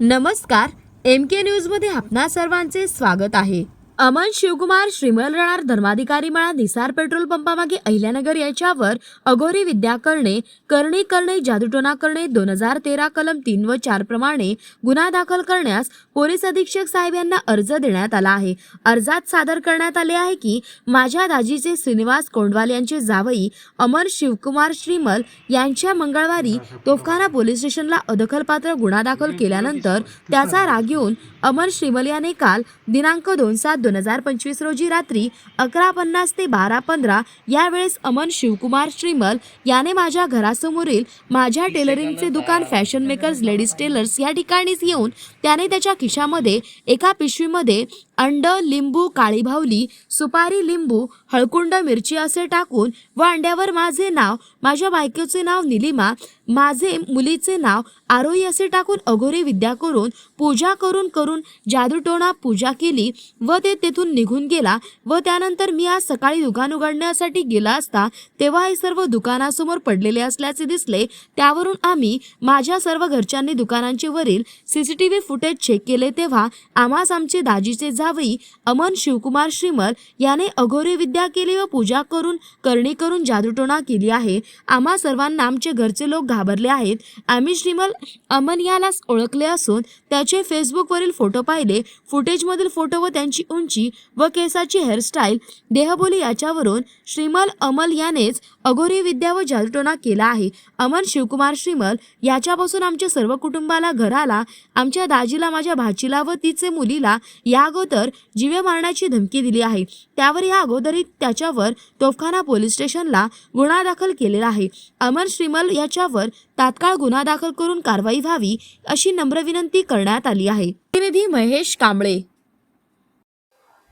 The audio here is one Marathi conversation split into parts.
नमस्कार एम के न्यूजमध्ये आपणा सर्वांचे स्वागत आहे. अमन शिवकुमार श्रीमल रणार धर्माधिकारी मळा निसार पेट्रोल पंपामागे अहिल्यानगर याच्यावर अघोरी विद्या करणे करणे करणे जादूटोना करणे दोन हजार तेरा कलम तीन व चार प्रमाणे गुन्हा दाखल करण्यास पोलीस अधीक्षक साहेब यांना अर्ज देण्यात आला आहे. अर्जात सादर करण्यात आले आहे की माझ्या दाजीचे श्रीनिवास कोंडवाल यांचे जावई अमर शिवकुमार श्रीमल यांच्या मंगळवारी तोफखाना पोलीस स्टेशनला अदखलपात्र गुन्हा दाखल केल्यानंतर त्याचा राग येऊन अमर श्रीमल याने काल दिनांक दोन सात दोन हजार पंचवीस रोजी रात्री अकरा पन्नास ते बारा पंधरा यावेळेस अमन शिवकुमार श्रीमल याने माझ्या घरासमोरील माझ्या टेलरिंगचे दुकान फॅशन मेकर्स लेडीज टेलर्स या ठिकाणीच येऊन त्याने त्याच्या खिशामध्ये एका पिशवीमध्ये अंड लिंबू काळी भावली सुपारी लिंबू हळकुंड मिरची असे टाकून व अंड्यावर माझे नाव माझ्या बायकोचे नाव निलिमा माझे मुलीचे नाव आरोही असे टाकून अघोरी विद्या करून पूजा करून करून जादूटोणा पूजा केली व ते तेथून निघून गेला व त्यानंतर मी आज सकाळी दुकान उघडण्यासाठी गेला असता तेव्हा हे सर्व दुकानासमोर पडलेले असल्याचे दिसले. त्यावरून आम्ही माझ्या सर्व घरच्यांनी दुकानांचे वरील सीसीटीव्ही फुटेज चेक केले तेव्हा आम्हास आमचे दाजीचे जावई अमन शिवकुमार श्रीमल याने अघोरी विद्या केली व पूजा करून करणी करून जादूटोणा केली आहे. आम्हा सर्वांना आमचे घरचे लोक घाबरले आहेत. आम्ही श्रीमल अमन यालाच ओळखले असून त्याचे फेसबुकवरील फोटो पाहिले. फुटेजमधील फोटो व त्यांची उंची व केसाची हेअरस्टाईल देहबोली याच्यावरून श्रीमल अमल यानेच अघोरी विद्या व जादूटोणा केला आहे. अमन शिवकुमार श्रीमल याच्यापासून आमच्या सर्व कुटुंबाला घराला आमच्या दाजीला माझ्या भाचीला व तिचे मुलीला या अगोदर जीवे मारण्याची धमकी दिली आहे. त्यावर या अगोदरी त्याच्यावर तोफखाना पोलीस स्टेशनला गुन्हा दाखल केलेला आहे. अमर श्रीमल याच्यावर तात्काळ गुन्हा दाखल करून कारवाई व्हावी अशी नम्र विनंती करण्यात आली आहे. प्रतिनिधी महेश कांबळे.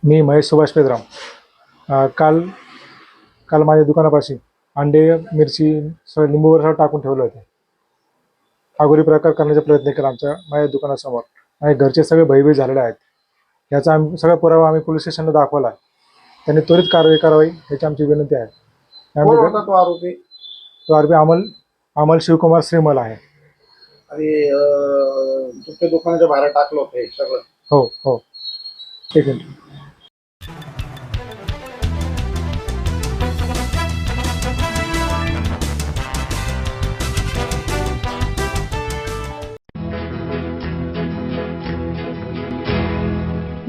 मी महेश सुभाष पेदराम. काल काल माझ्या दुकानापाशी अंडे मिरची लिंबूवर सगळं टाकून ठेवले होते. अगोरी प्रकार करण्याचा प्रयत्न केला आमच्या माझ्या दुकानासमोर. आणि घरचे सगळे भयभीत झालेले आहेत. याचा आम्ही सगळा पुरावा आम्ही पोलीस स्टेशनला दाखवला. आहे त्यांनी त्वरित कारवाई करावी याची आमची विनंती आहे. तो आरोपी अमल अमल शिवकुमार श्रीमल आहे. आणि अं, तुमच्या दुकानाच्या बाहेर टाकलं होतं हे सगळं. हो हो. एक मिनिट.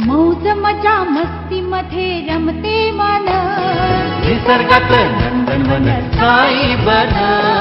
मौज मजा मस्ती मध्ये रमते मन. निसर्गात नंदनवन साई बन.